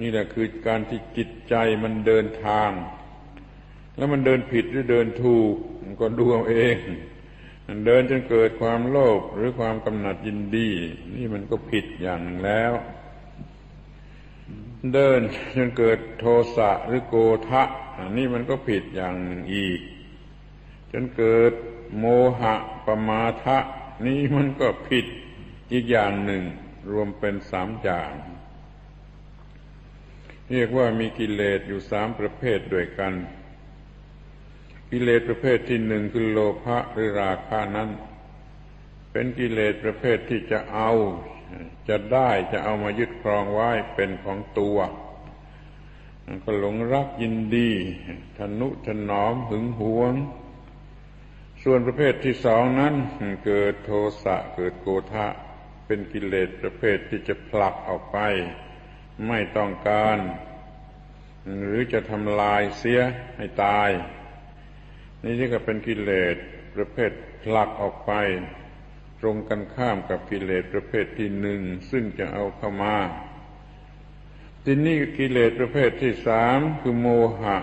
นี่แหละคือการที่จิตใจมันเดินทาง แล้วมันเดินผิดหรือเดินถูกก็ดูเอาเองเดินจนเกิดความโลภหรือความกำหนัดยินดี นี่มันก็ผิดอย่างหนึ่งแล้ว เดินจนเกิดโทสะหรือโกทะอันนี้มันก็ผิดอย่างหนึ่งอีก จนเกิดโมหะปมาทะ นี่มันก็ผิดอีกอย่างหนึ่ง รวมเป็นสามอย่าง เรียกว่ามีกิเลสอยู่สามประเภทด้วยกัน กิเลสประเภทที่หนึ่งคือโลภะหรือราคะนั้น เป็นกิเลสประเภทที่จะเอา จะได้จะเอามายึดครองไว้เป็นของตัวก็หลงรักยินดีทนุถนอมหึงหวง ส่วนประเภทที่สองนั้น เกิดโทสะเกิดโกธะเป็นกิเลสประเภทที่จะผลักออกไป ไม่ต้องการ หรือจะทำลายเสียให้ตาย นี่ที่ก็เป็นกิเลสประเภทผลักออกไป ตรงกันข้ามกับกิเลสประเภทที่หนึ่งซึ่งจะเอาเข้ามาทีนี้กิเลสประเภทที่สามคือโมหะ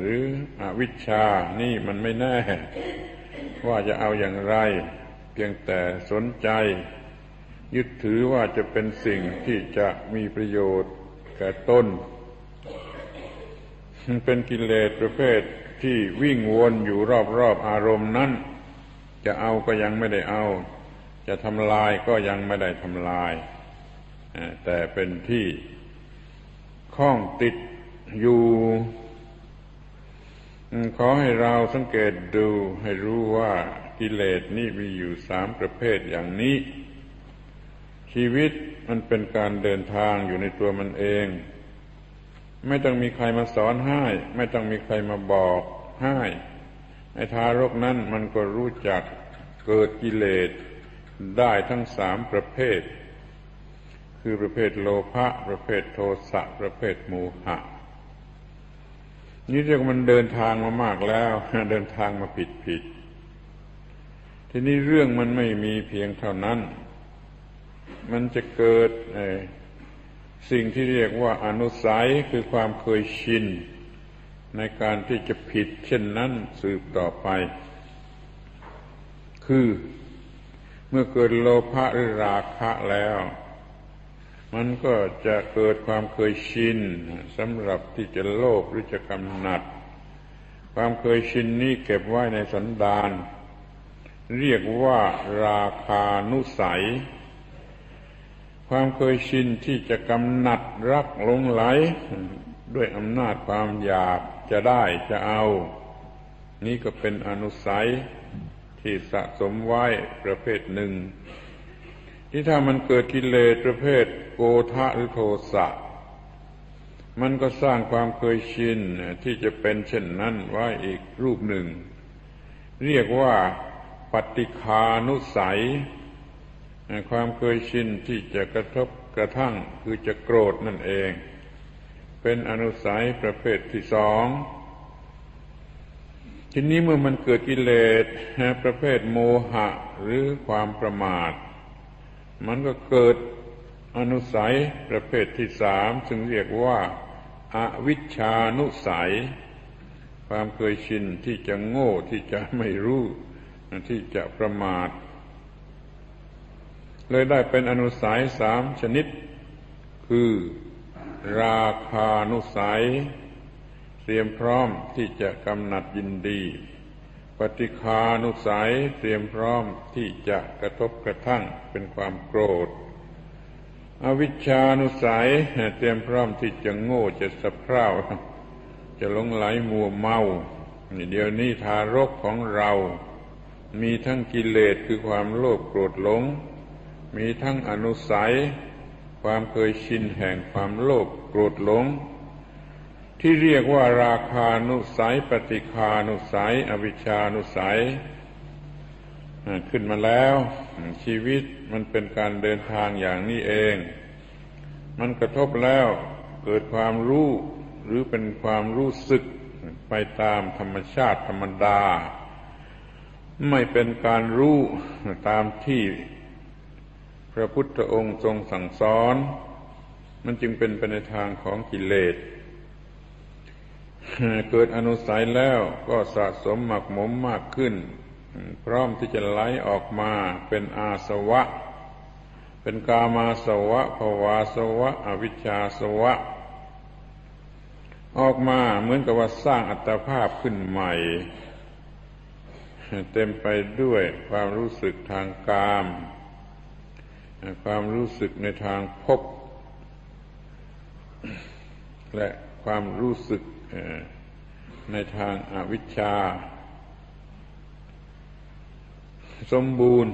หรืออวิชชา นี่มันไม่แน่ ว่าจะเอาอย่างไร เพียงแต่สนใจ ยึดถือว่าจะเป็นสิ่งที่จะมีประโยชน์แก่ตนเป็นกิเลสประเภทที่วิ่งวนอยู่รอบๆอารมณ์นั้น จะเอาก็ยังไม่ได้เอา จะทำลายก็ยังไม่ได้ทำลาย แต่เป็นที่ข้องติดอยู่ขอให้เราสังเกตดูให้รู้ว่ากิเลสนี่มีอยู่สามประเภทอย่างนี้ ชีวิตมันเป็นการเดินทางอยู่ในตัวมันเอง ไม่ต้องมีใครมาสอนให้ ไม่ต้องมีใครมาบอกให้ไอ้ทารกนั้นมันก็รู้จักเกิดกิเลสได้ทั้งสามประเภท คือประเภทโลภะประเภทโทสะประเภทโมหะ นี่เรียกมันเดินทางมามากแล้ว เดินทางมาผิดผิด ทีนี้เรื่องมันไม่มีเพียงเท่านั้น มันจะเกิดสิ่งที่เรียกว่าอนุสัยคือความเคยชิน ในการที่จะผิดเช่นนั้นสืบต่อไป คือเมื่อเกิดโลภะหรือราคะแล้ว มันก็จะเกิดความเคยชินสำหรับที่จะโลภหรือจะกำหนัด ความเคยชินนี้เก็บไว้ในสันดานเรียกว่าราคานุสัย ความเคยชินที่จะกำหนัดรักหลงไหล ด้วยอำนาจความอยากจะได้จะเอา นี่ก็เป็นอนุสัยที่สะสมไว้ประเภทหนึ่ง ที่ถ้ามันเกิดกิเลสประเภทโกธะหรือโทสะมันก็สร้างความเคยชินที่จะเป็นเช่นนั้นไว้อีกรูปหนึ่ง เรียกว่าปฏิคานุสัย ความเคยชินที่จะกระทบกระทั่งคือจะโกรธนั่นเอง เป็นอนุสัยประเภทที่สองทีนี้เมื่อมันเกิดกิเลสประเภทโมหะหรือความประมาท มันก็เกิดอนุสัยประเภทที่สามซึ่งเรียกว่าอาวิชานุสัย ความเคยชินที่จะโง่ที่จะไม่รู้ที่จะประมาท เลยได้เป็นอนุสัยสามชนิด คือ ราคานุสัย เตรียมพร้อมที่จะกำหนัดยินดี ปฏิคานุสัยเตรียมพร้อมที่จะกระทบกระทั่งเป็นความโกรธ อวิชานุสัยเตรียมพร้อมที่จะโง่จะสะเพร่าจะหลงไหลมัวเมาเดี๋ยวนี้ทารกของเรา มีทั้งกิเลสคือความโลภโกรธหลง มีทั้งอนุสัย ความเคยชินแห่งความโลภโกรธหลง ที่เรียกว่าราคานุสัย ปฏิคานุสัย อวิชานุสัยขึ้นมาแล้ว ชีวิตมันเป็นการเดินทางอย่างนี้เอง มันกระทบแล้วเกิดความรู้หรือเป็นความรู้สึกไปตามธรรมชาติธรรมดา ไม่เป็นการรู้ตามที่ พระพุทธองค์ทรงสั่งสอน มันจึงเป็นไปในทางของกิเลส เกิดอนุสัยแล้วก็สะสมหมักหมมมากขึ้น พร้อมที่จะไหลออกมาเป็นอาสวะ เป็นกามาสวะภวาสวะ อวิชชาสวะ ออกมาเหมือนกับว่าสร้างอัตภาพขึ้นใหม่เต็มไปด้วยความรู้สึกทางกาม ความรู้สึกในทางพบ และความรู้สึกในทางอาวิชชา สมบูรณ์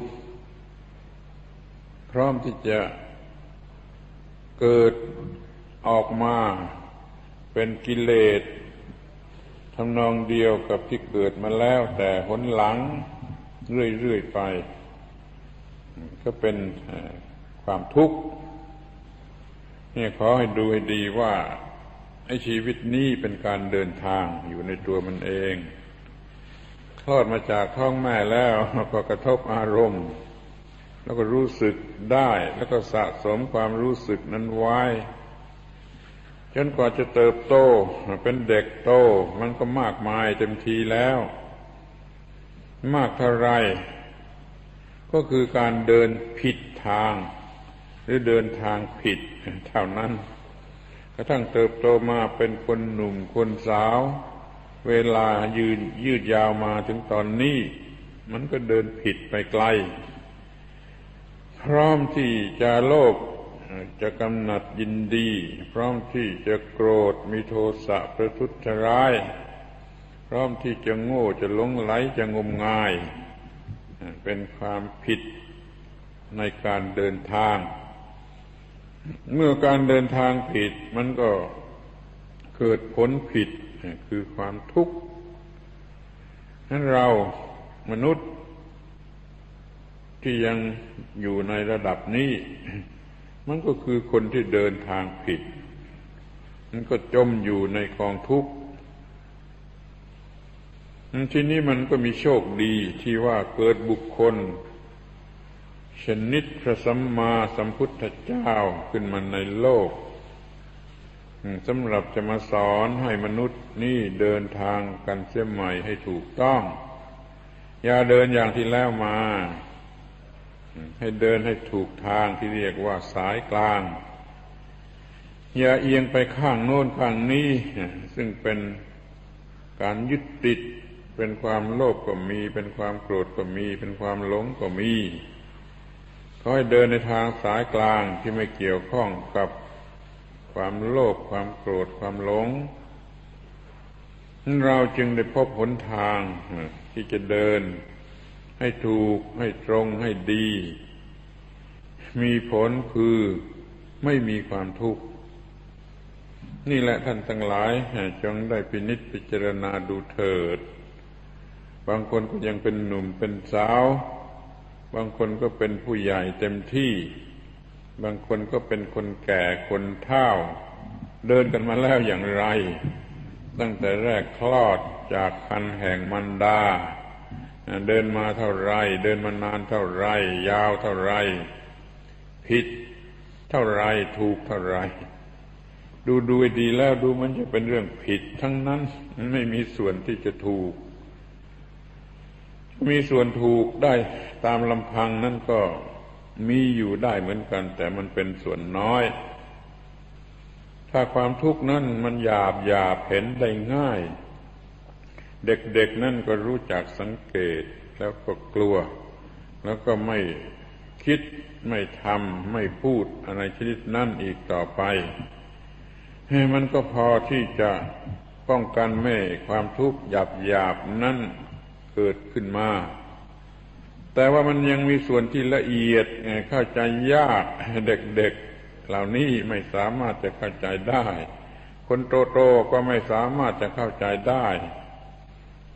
พร้อมที่จะเกิดออกมาเป็นกิเลสทำนองเดียวกับที่เกิดมาแล้วแต่หนหลังเรื่อยๆไป ก็เป็นความทุกข์นี่ขอให้ดูให้ดีว่าไอ้ชีวิตนี้เป็นการเดินทางอยู่ในตัวมันเองคลอดมาจากท้องแม่แล้วก็กระทบอารมณ์ แล้วก็รู้สึกได้ แล้วก็สะสมความรู้สึกนั้นไว้จนกว่าจะเติบโตเป็นเด็กโต มันก็มากมายเต็มทีแล้ว มากเท่าไร ก็คือการเดินผิดทาง หรือเดินทางผิดเท่านั้น กระทั่งเติบโตมาเป็นคนหนุ่มคนสาว เวลายืนยืดยาวมาถึงตอนนี้ มันก็เดินผิดไปไกล พร้อมที่จะโลภจะกำหนัดยินดี พร้อมที่จะโกรธมีโทสะประทุษร้าย พร้อมที่จะโง่จะหลงไหลจะงมงาย เป็นความผิดในการเดินทาง เมื่อการเดินทางผิดมันก็เกิดผลผิดคือความทุกข์นั้นเรามนุษย์ที่ยังอยู่ในระดับนี้ มันก็คือคนที่เดินทางผิด มันก็จมอยู่ในกองทุกข์ ทีนี้มันก็มีโชคดีที่ว่าเกิดบุคคล ชนิดพระสัมมาสัมพุทธเจ้าขึ้นมาในโลกสำหรับจะมาสอนให้มนุษย์นี่เดินทางกันเสียใหม่ให้ถูกต้อง อย่าเดินอย่างที่แล้วมา ให้เดินให้ถูกทางที่เรียกว่าสายกลาง อย่าเอียงไปข้างโน้นข้างนี้ ซึ่งเป็นการยึดติด เป็นความโลภก็มี เป็นความโกรธก็มี เป็นความหลงก็มีขอให้เดินในทางสายกลางที่ไม่เกี่ยวข้องกับความโลภความโกรธความหลงเราจึงได้พบหนทางที่จะเดิน ให้ถูกให้ตรงให้ดี มีผลคือไม่มีความทุกข์ นี่แหละท่านทั้งหลายจงได้พินิจพิจารณาดูเถิด บางคนก็ยังเป็นหนุ่มเป็นสาว บางคนก็เป็นผู้ใหญ่เต็มที่ บางคนก็เป็นคนแก่คนเฒ่า เดินกันมาแล้วอย่างไร ตั้งแต่แรกคลอดจากคันแห่งมันดา เดินมาเท่าไร เดินมานานเท่าไร ยาวเท่าไร ผิดเท่าไรถูกเท่าไร ดูดูดีแล้วดูมันจะเป็นเรื่องผิด ทั้งนั้นไม่มีส่วนที่จะถูก มีส่วนถูกได้ตามลำพังนั่นก็มีอยู่ได้เหมือนกัน แต่มันเป็นส่วนน้อย ถ้าความทุกข์นั้นมันหยาบหยาบเห็นได้ง่าย เด็กๆนั่นก็รู้จักสังเกตแล้วก็กลัว แล้วก็ไม่คิดไม่ทำไม่พูดอะไรชนิดนั่นอีกต่อไปมันก็พอที่จะป้องกันไม่ความทุกข์หยาบหยาบนั้น เกิดขึ้นมา แต่ว่ามันยังมีส่วนที่ละเอียดเข้าใจยากเด็กๆ เหล่านี้ไม่สามารถจะเข้าใจได้ คนโตๆก็ไม่สามารถจะเข้าใจได้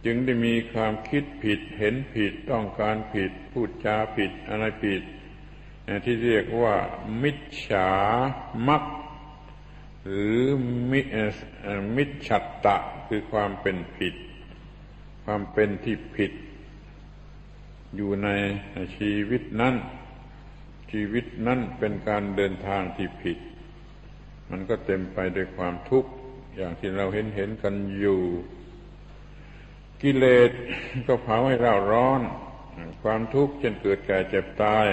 จึงได้มีความคิดผิดเห็นผิดต้องการผิด พูดจาผิดอะไรผิด ที่เรียกว่า มิจฉามักหรือมิมิจฉัตตะคือความเป็นผิด ความเป็นที่ผิด อยู่ในชีวิตนั้น ชีวิตนั้นเป็นการเดินทางที่ผิด มันก็เต็มไปด้วยความทุกข์อย่างที่เราเห็นเห็นกันอยู่ กิเลสก็เผาให้เราร้อน ความทุกข์เช่นเกิดแก่เจ็บตาย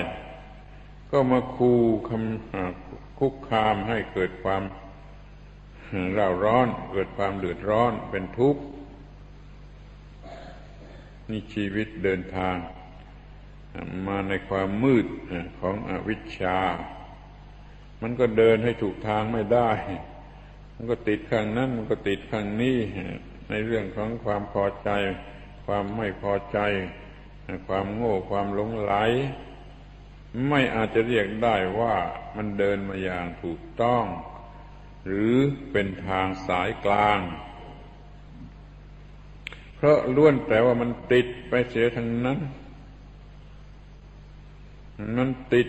ก็มาคูคำคุกคามให้เกิดความเร่าร้อน เกิดความเดือดร้อนเป็นทุกข์ นี่ชีวิตเดินทางมาในความมืดของอวิชชา มันก็เดินให้ถูกทางไม่ได้ มันก็ติดข้างนั้น มันก็ติดข้างนี้ในเรื่องของความพอใจ ความไม่พอใจ ความโง่ความหลงไหล ไม่อาจจะเรียกได้ว่ามันเดินมาอย่างถูกต้อง หรือเป็นทางสายกลาง ราะล้วนแต่ว่ามันติดไปเสียทั้งนั้น มันติด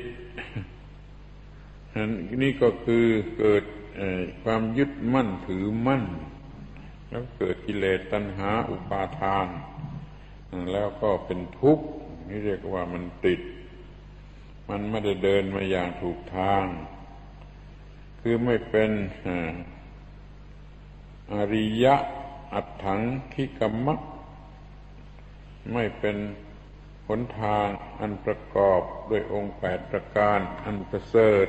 นี่ก็คือเกิดความยึดมั่นถือมั่น แล้วเกิดกิเลสตัณหาอุปาทาน แล้วก็เป็นทุกข์นี่เรียกว่ามันติด มันไม่ได้เดินมาอย่างถูกทาง คือไม่เป็นอริยะ อัดถังคิกรรมะไม่เป็นหนทางอันประกอบด้วยองค์แปดประการอันประเสริฐ